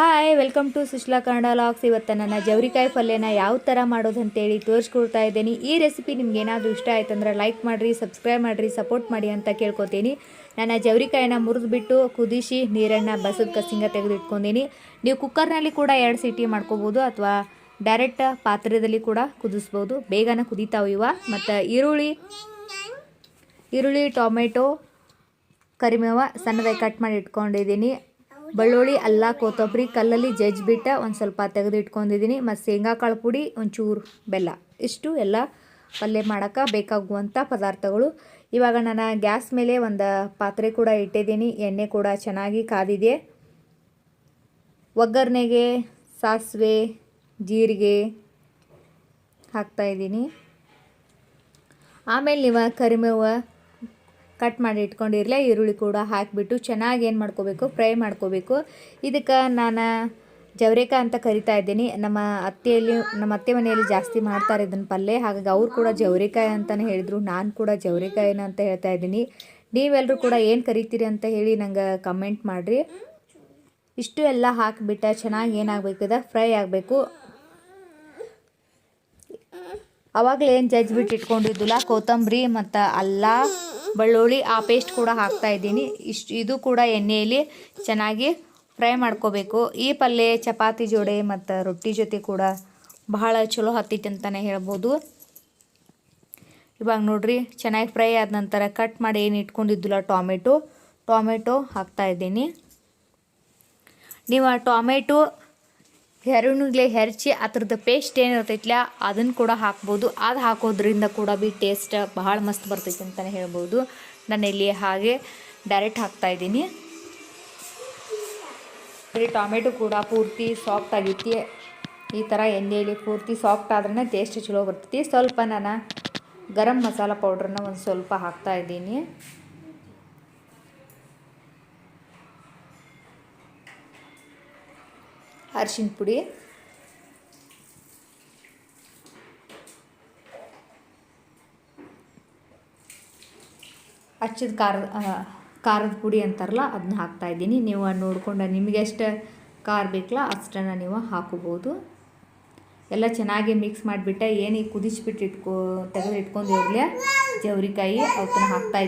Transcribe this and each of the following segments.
Hi welcome to Sushla Kannada logs ಇವತ್ತು ನನ್ನ ಜವರಿಕಾಯಿ ಪಲ್ಯನ ಯಾವ ಥರ ಮಾಡೋದು ಅಂತೇಳಿ ತೋರಿಸ್ಕೊಡ್ತಾ ಇದ್ದೀನಿ. ಈ ರೆಸಿಪಿ ನಿಮ್ಗೆ ಏನಾದರೂ ಇಷ್ಟ ಆಯ್ತಂದ್ರೆ ಲೈಕ್ ಮಾಡಿರಿ ಸಬ್ಸ್ಕ್ರೈಬ್ ಮಾಡಿರಿ ಸಪೋರ್ಟ್ ಮಾಡಿ ಅಂತ ಕೇಳ್ಕೊತೀನಿ. ನಾನು ಜವರಿಕಾಯಿನ ಮುರಿದ್ಬಿಟ್ಟು ಕುದಿಸಿ ನೀರನ್ನು ಬಸದ ಕಸಿಂಗ ತೆಗೆದು ಇಟ್ಕೊಂಡೀನಿ ನೀವು ಕುಕ್ಕರ್ನಲ್ಲಿ ಕೂಡ ಎರಡು ಸೀಟಿ ಮಾಡ್ಕೋಬೋದು ಅಥವಾ ಡೈರೆಕ್ಟ್ ಪಾತ್ರೆಯಲ್ಲಿ ಕೂಡ ಕುದಿಸ್ಬೋದು. ಬೇಗನೆ ಕುದೀತಾವೆ ಇವ. ಮತ್ತು ಈರುಳ್ಳಿ ಈರುಳ್ಳಿ, ಟೊಮೆಟೊ ಕರಿಮೇವ ಸಣ್ಣದಾಗಿ ಕಟ್ ಮಾಡಿ ಇಟ್ಕೊಂಡಿದ್ದೀನಿ. ಬೆಳ್ಳುಳ್ಳಿ, ಅಲ್ಲ, ಕೊತ್ತಂಬರಿ, ಕಲ್ಲಲ್ಲಿ ಜಜ್ಜಿಬಿಟ್ಟು ಒಂದು ಸ್ವಲ್ಪ ತೆಗೆದು ಇಟ್ಕೊಂಡಿದ್ದೀನಿ ಮತ್ತು ಶೇಂಗಾ ಕಾಳು ಪುಡಿ, ಒಂಚೂರು ಬೆಲ್ಲ. ಇಷ್ಟು ಎಲ್ಲ ಪಲ್ಯ ಮಾಡೋಕ್ಕೆ ಬೇಕಾಗುವಂಥ ಪದಾರ್ಥಗಳು. ಇವಾಗ ನಾನು ಗ್ಯಾಸ್ ಮೇಲೆ ಒಂದು ಪಾತ್ರೆ ಕೂಡ ಇಟ್ಟಿದ್ದೀನಿ ಎಣ್ಣೆ ಕೂಡ ಚೆನ್ನಾಗಿ ಕಾದಿದೆ. ಒಗ್ಗರಣೆಗೆ, ಸಾಸಿವೆ, ಜೀರಿಗೆ ಹಾಕ್ತಾಯಿದ್ದೀನಿ ಆಮೇಲೆ ನೀವು ಕರಿಮೇವು ಕಟ್ ಮಾಡಿ ಇಟ್ಕೊಂಡಿರಲಿ, ಈರುಳ್ಳಿ ಕೂಡ ಹಾಕಿಬಿಟ್ಟು ಚೆನ್ನಾಗಿ ಏನು ಮಾಡ್ಕೋಬೇಕು, ಫ್ರೈ ಮಾಡ್ಕೋಬೇಕು. ಇದಕ್ಕೆ ನಾನು ಜವರೇಕ ಅಂತ ಕರಿತಾ ಇದ್ದೀನಿ. ನಮ್ಮ ಅತ್ತೆಯಲ್ಲಿ, ನಮ್ಮ ಅತ್ತೆ ಮನೆಯಲ್ಲಿ ಜಾಸ್ತಿ ಮಾಡ್ತಾರೆ ಇದನ್ನು ಪಲ್ಯ ಹಾಗಾಗಿ ಅವ್ರು ಕೂಡ ಜವರೇಕಾಯಿ ಅಂತಲೇ ಹೇಳಿದರು. ನಾನು ಕೂಡ ಜವರೇಕಾಯಿನ ಅಂತ ಹೇಳ್ತಾ ಇದ್ದೀನಿ. ನೀವೆಲ್ಲರೂ ಕೂಡ ಏನು ಕರಿತೀರಿ ಅಂತ ಹೇಳಿ ನಂಗೆ ಕಮೆಂಟ್ ಮಾಡಿರಿ. ಇಷ್ಟು ಎಲ್ಲ ಹಾಕಿಬಿಟ್ಟ ಚೆನ್ನಾಗಿ ಏನಾಗಬೇಕಿದೆ ಫ್ರೈ ಆಗಬೇಕು. ಅವಾಗಲೇ ಏನು ಜಜ್ಜಿಬಿಟ್ಟು ಇಟ್ಕೊಂಡಿದ್ದಿಲ್ಲ, ಕೊತ್ತಂಬರಿ ಮತ್ತು ಅಲ್ಲ. ಬೆಳ್ಳುಳ್ಳಿ, ಆ ಪೇಸ್ಟ್ ಕೂಡ ಹಾಕ್ತಾ ಇದ್ದೀನಿ. ಇಷ್ಟು, ಇದು ಕೂಡ ಎಣ್ಣೆಯಲ್ಲಿ ಚೆನ್ನಾಗಿ ಫ್ರೈ ಮಾಡ್ಕೋಬೇಕು. ಈ ಪಲ್ಯ ಚಪಾತಿ ಜೋಡೆ ಮತ್ತು ರೊಟ್ಟಿ ಜೊತೆ ಕೂಡ ಬಹಳ ಚಲೋ ಹತ್ತಿತ್ತು ಅಂತಲೇ ಹೇಳ್ಬೋದು. ಇವಾಗ ನೋಡಿರಿ, ಚೆನ್ನಾಗಿ ಫ್ರೈ ಆದ ನಂತರ ಕಟ್ ಮಾಡಿ ಏನು ಇಟ್ಕೊಂಡಿದ್ದಿಲ್ಲ ಟೊಮೆಟೊ. ಟೊಮೆಟೊ ಹಾಕ್ತಾ ಇದ್ದೀನಿ. ನೀವು ಆ ಟೊಮೆಟೊ ಹೆರಣಿಗೆ ಹೆರ್ಚಿ ಅದ್ರದ್ದು ಪೇಸ್ಟ್ ಏನಿರ್ತೈತಿಲ್ಲ ಅದನ್ನು ಕೂಡ ಹಾಕ್ಬೋದು. ಅದು ಹಾಕೋದ್ರಿಂದ ಕೂಡ ಬಿ ಟೇಸ್ಟ್ ಬಹಳ ಮಸ್ತ್ ಬರ್ತೈತಿ ಅಂತಲೇ ಹೇಳ್ಬೋದು. ನಾನು ಇಲ್ಲಿ ಹಾಗೆ ಡೈರೆಕ್ಟ್ ಹಾಕ್ತಾಯಿದ್ದೀನಿ ಬರೀ ಟೊಮೆಟೊ ಕೂಡ ಪೂರ್ತಿ ಸಾಫ್ಟ್ ಆಗೈತಿ ಈ ಥರ ಎಣ್ಣೆಯಲ್ಲಿ ಪೂರ್ತಿ ಸಾಫ್ಟ್ ಆದ್ರೆ ಟೇಸ್ಟ್ ಚಲೋ ಬರ್ತೈತಿ. ಸ್ವಲ್ಪ ನಾನು ಗರಂ ಮಸಾಲ ಪೌಡ್ರನ್ನ ಒಂದು ಸ್ವಲ್ಪ ಹಾಕ್ತಾ ಅರಿಶಿನ ಪುಡಿ. ಹಚ್ಚಿದ ಖಾರದ ಖಾರದ ಪುಡಿ ಅಂತಾರಲ್ಲ ಅದನ್ನ ಹಾಕ್ತಾ ಇದ್ದೀನಿ. ನೀವು ನೋಡಿಕೊಂಡು ನಿಮಗೆ ಎಷ್ಟು ಖಾರ ಬೇಕಲ್ಲ ಅಷ್ಟನ್ನು ನೀವು ಹಾಕೋಬೋದು. ಎಲ್ಲ ಚೆನ್ನಾಗಿ ಮಿಕ್ಸ್ ಮಾಡಿಬಿಟ್ಟೆ. ಏನು ಕುದಿಸ್ಬಿಟ್ಟು ಇಟ್ಕೋ ತೆಗೆದು ಇಟ್ಕೊಂಡಿರ್ಲಿ ಜವರಿಕಾಯಿ ಅವನ್ನ ಹಾಕ್ತಾ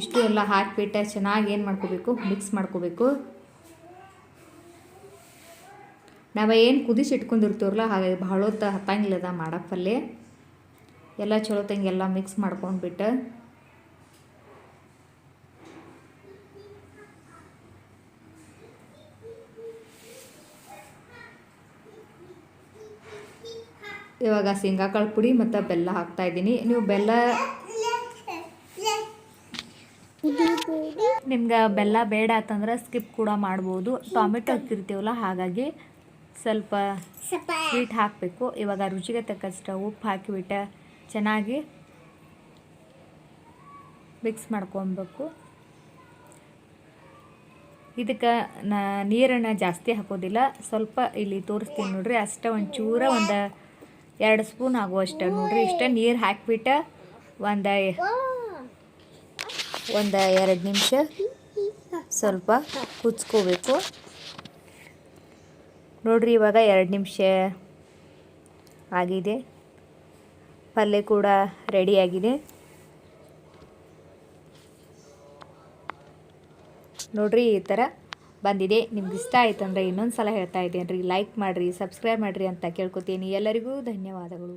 ಇಷ್ಟು ಎಲ್ಲ ಹಾಕಿಬಿಟ್ಟೆ, ಚೆನ್ನಾಗಿ ಏನು ಮಾಡ್ಕೋಬೇಕು? ಮಿಕ್ಸ್ ಮಾಡ್ಕೋಬೇಕು. ನಾವು ಏನು ಕುದಿಸಿ ಇಟ್ಕೊಂಡಿರ್ತೀವಲ್ಲ, ಹಾಗೆ ಭಾಳ ಹೊತ್ತು ಹತ್ತಂಗಿಲ್ಲದ ಮಾಡೋಕ್ಕೆ ಪಲ್ಯ ಎಲ್ಲ ಚಲೋ ತಂಗೆ ಎಲ್ಲ ಮಿಕ್ಸ್ ಮಾಡ್ಕೊಂಡ್ಬಿಟ್ಟು. ಇವಾಗ ಶೇಂಗಾಕಾಳು ಪುಡಿ ಮತ್ತು ಬೆಲ್ಲ ಹಾಕ್ತಾ ಇದ್ದೀನಿ. ನೀವು ಬೆಲ್ಲ ನಿಮ್ಗೆ ಬೆಲ್ಲ ಬೇಡ ಅಂತಂದ್ರೆ ಸ್ಕಿಪ್ ಕೂಡ ಮಾಡ್ಬೋದು. ಟೊಮೆಟೊ ಹಾಕಿರ್ತೀವಲ್ಲ ಹಾಗಾಗಿ ಸ್ವಲ್ಪ ಸ್ವೀಟ್ ಹಾಕಬೇಕು. ಇವಾಗ ರುಚಿಗೆ ತಕ್ಕಷ್ಟು ಉಪ್ಪು ಹಾಕಿಬಿಟ್ಟು ಚೆನ್ನಾಗಿ ಮಿಕ್ಸ್ ಮಾಡ್ಕೊಬೇಕು. ಇದಕ್ಕೆ ನಾ ನೀರನ್ನು ಜಾಸ್ತಿ ಹಾಕೋದಿಲ್ಲ. ಸ್ವಲ್ಪ ಇಲ್ಲಿ ತೋರಿಸ್ತೀನಿ ನೋಡ್ರಿ ಅಷ್ಟೇ ಒಂಚೂರ ಒಂದು ಎರಡು ಸ್ಪೂನ್ ಆಗುವಷ್ಟು ನೋಡ್ರಿ. ಇಷ್ಟೇ ನೀರು ಹಾಕಿಬಿಟ್ಟು ಒಂದು ಒಂದು ಎರಡು ನಿಮಿಷ ಸ್ವಲ್ಪ ಕುಚ್ಕೋಬೇಕು. ನೋಡ್ರಿ, ಇವಾಗ ಎರಡು ನಿಮಿಷ ಆಗಿದೆ. ಪಲ್ಯ ಕೂಡ ರೆಡಿಯಾಗಿದೆ ನೋಡ್ರಿ, ಈ ಥರ ಬಂದಿದೆ. ನಿಮ್ಗೆ ಇಷ್ಟ ಆಯ್ತು ಅಂದರೆ ಇನ್ನೊಂದು ಸಲ ಹೇಳ್ತಾ ಇದ್ದೇನೆ ರೀ ಲೈಕ್ ಮಾಡಿರಿ ಸಬ್ಸ್ಕ್ರೈಬ್ ಮಾಡಿರಿ ಅಂತ ಕೇಳ್ಕೊತೀನಿ. ಎಲ್ಲರಿಗೂ ಧನ್ಯವಾದಗಳು.